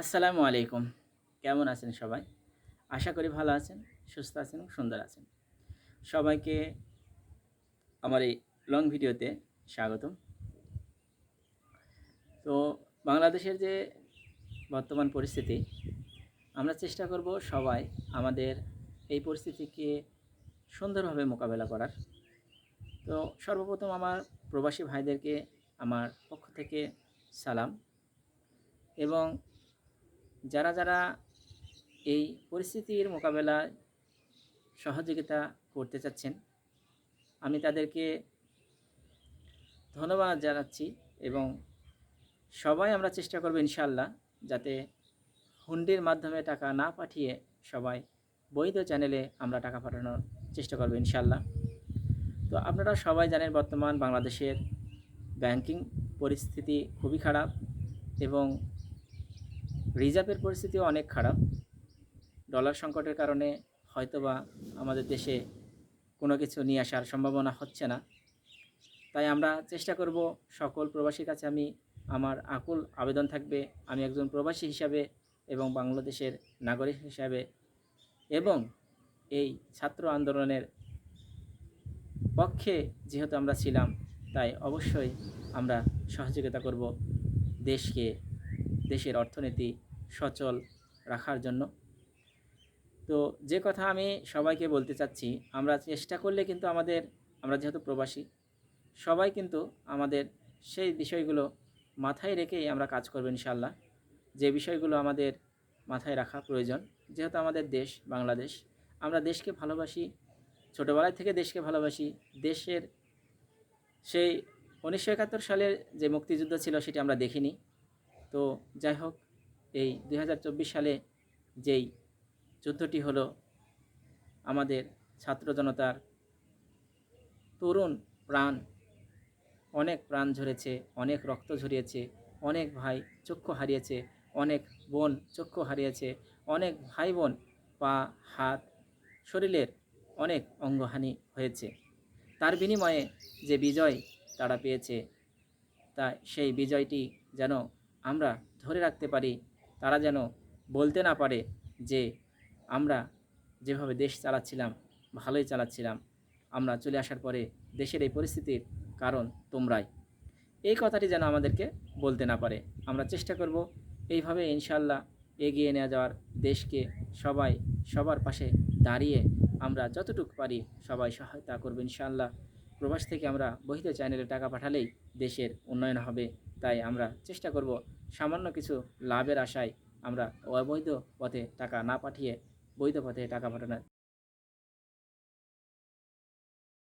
আসসালামু আলাইকুম। কেমন আছেন সবাই? আশা করি ভালো আছেন, সুস্থ আছেন, সুন্দর আছেন। সবাইকে আমার এই লং ভিডিওতে স্বাগতম। তো বাংলাদেশের যে বর্তমান পরিস্থিতি, আমরা চেষ্টা করব সবাই আমাদের এই পরিস্থিতিকে সুন্দরভাবে মোকাবেলা করার। তো সর্বপ্রথম আমার প্রবাসী ভাইদেরকে আমার পক্ষ থেকে সালাম এবং যারা যারা এই পরিস্থিতির মোকাবেলায় সহযোগিতা করতে চাচ্ছেন, আমি তাদেরকে ধন্যবাদ জানাচ্ছি এবং সবাই আমরা চেষ্টা করব ইনশাল্লাহ যাতে হুন্ডির মাধ্যমে টাকা না পাঠিয়ে সবাই বৈধ চ্যানেলে আমরা টাকা পাঠানোর চেষ্টা করব ইনশাল্লাহ তো আপনারা সবাই জানেন বর্তমান বাংলাদেশের ব্যাংকিং পরিস্থিতি খুবই খারাপ এবং রিজার্ভের পরিস্থিতিও অনেক খারাপ। ডলার সংকটের কারণে হয়তোবা আমাদের দেশে কোনো কিছু নিয়ে আসার সম্ভাবনা হচ্ছে না। তাই আমরা চেষ্টা করব সকল প্রবাসীর কাছে আমি আমার আকুল আবেদন থাকবে, আমি একজন প্রবাসী হিসাবে এবং বাংলাদেশের নাগরিক হিসাবে এবং এই ছাত্র আন্দোলনের পক্ষে যেহেতু আমরা ছিলাম, তাই অবশ্যই আমরা সহযোগিতা করব দেশকে, দেশের অর্থনীতি সচল রাখার জন্য। তো যে কথা আমি সবাইকে বলতে চাচ্ছি, আমরা চেষ্টা করলে কিন্তু আমাদের, আমরা যেহেতু প্রবাসী, সবাই কিন্তু আমাদের সেই বিষয়গুলো মাথায় রেখেই আমরা কাজ করব ইনশাল্লাহ যে বিষয়গুলো আমাদের মাথায় রাখা প্রয়োজন, যেহেতু আমাদের দেশ বাংলাদেশ, আমরা দেশকে ভালোবাসি ছোটোবেলায় থেকে দেশকে ভালোবাসি, দেশের সেই উনিশশো একাত্তর সালের যে মুক্তিযুদ্ধ ছিল সেটি আমরা দেখিনি। তো যাই হোক এই দু হাজার চব্বিশ সালে যেই যুদ্ধটি হলো, আমাদের ছাত্র জনতার তরুণ প্রাণ, অনেক প্রাণ ঝরেছে, অনেক রক্ত ঝরিয়েছে, অনেক ভাই চক্ষু হারিয়েছে, অনেক বোন চক্ষু হারিয়েছে, অনেক ভাই বোন পা, হাত, শরীরের অনেক অঙ্গহানি হয়েছে। তার বিনিময়ে যে বিজয় তারা পেয়েছে তা সেই বিজয়টি যেন আমরা ধরে রাখতে পারি তারা যেন বলতে না পারে যে আমরা যেভাবে দেশ চালাচ্ছিলাম, ভালোই চালাচ্ছিলাম, আমরা চলে আসার পরে দেশের এই পরিস্থিতির কারণ তোমরাই। এই কথাটি যেন আমাদেরকে বলতে না পারে। আমরা চেষ্টা করব এইভাবে ইনশাল্লাহ এগিয়ে নিয়ে যাওয়ার, দেশকে সবাই সবার পাশে দাঁড়িয়ে আমরা যতটুকু পারি সবাই সহায়তা করব ইনশাল্লাহ প্রবাস থেকে আমরা বহিত চ্যানেলে টাকা পাঠালেই দেশের উন্নয়ন হবে, তাই আমরা চেষ্টা করব সামান্য কিছু লাভের আশায় আমরা অবৈধ পথে টাকা না পাঠিয়ে বৈধ পথে টাকা পাঠানোর